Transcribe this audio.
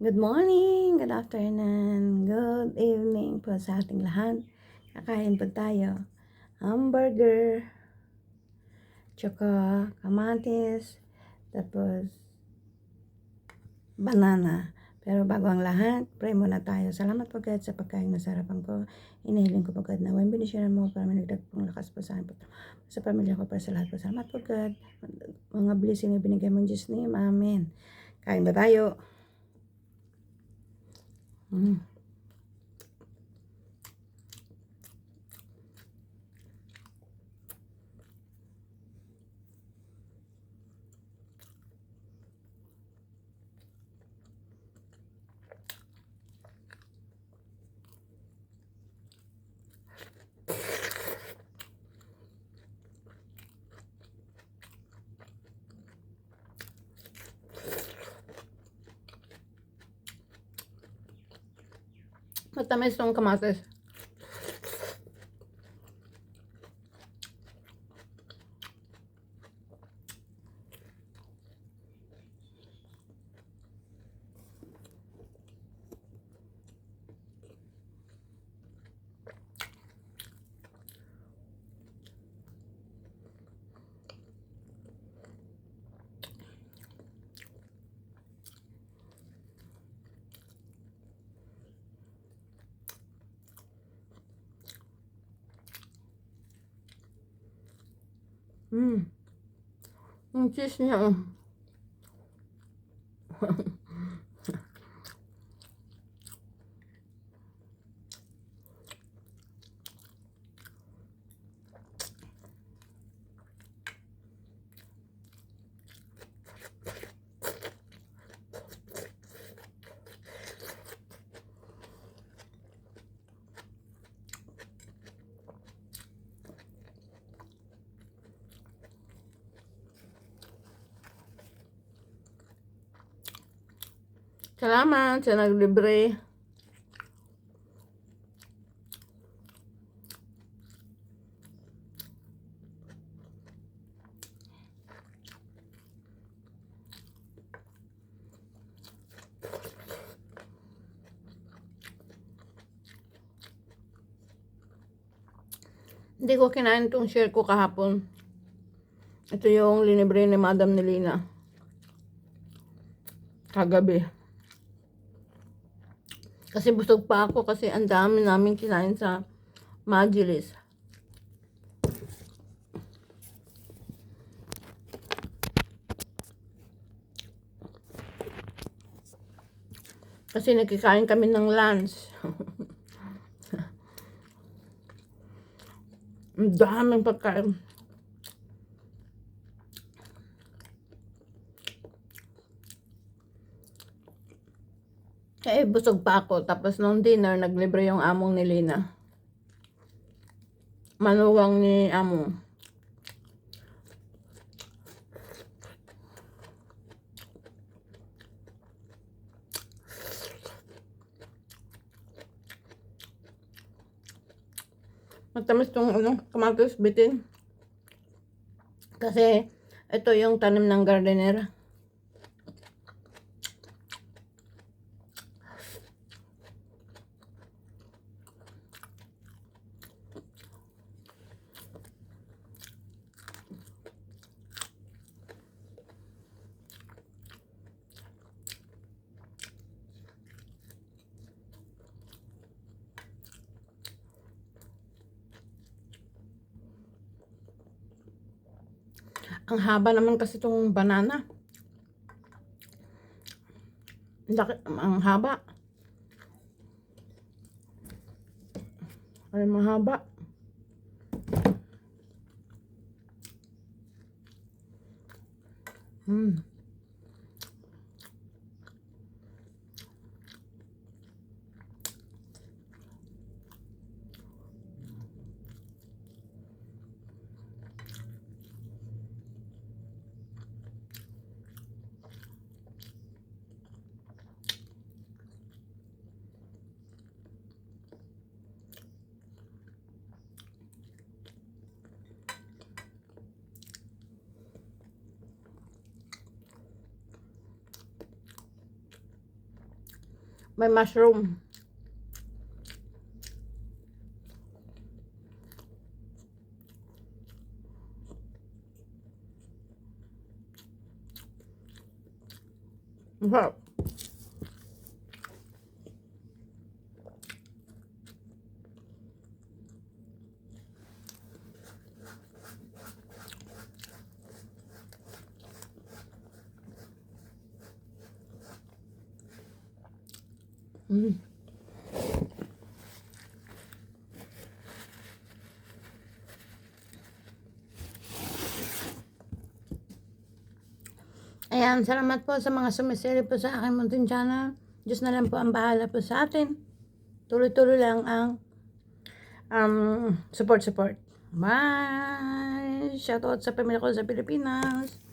Good morning, good afternoon, good evening po sa ating lahat. Kakain po tayo. Hamburger, tsaka kamatis, tapos banana. Pero bago ang lahat, pray muna tayo. Salamat po God sa pagkain masarapan ko. Inihiling ko po God na when binisyaran mo para managdag pong lakas po sa akin po. Sa pamilya ko para sa lahat po. Salamat po God. Mga blessing na binigay mo in Jesus name. Amen. Kain ba tayo? Mm. Matamis tong kamatis. Mm. Yung cheese niya, oh. Salamat sa naglibre. Hindi ko kinain itong share ko kahapon. Ito yung linibre ni Madam Nelina. Kagabi. Kasi busog pa ako kasi ang dami namin kinain sa Majilis. Kasi nagkikain kami ng lunch. ang daming pagkain. Eh, busog pa ako. Tapos nung dinner, naglibre yung among ni Lina. Manugang ni amo. Matamis tong ano, kamatis bitin. Kasi ito yung tanim ng gardener. Ang haba naman kasi itong banana. Laki, ang haba. Ay, mahaba. Hmm. May mushroom. Masarap. Mm. Ayan, salamat po sa mga sumisili po sa aking munting channel. Diyos na lang po ang bahala po sa atin. Tuloy-tuloy lang ang um, support-support. Bye! Shoutout sa pamilya ko sa Pilipinas.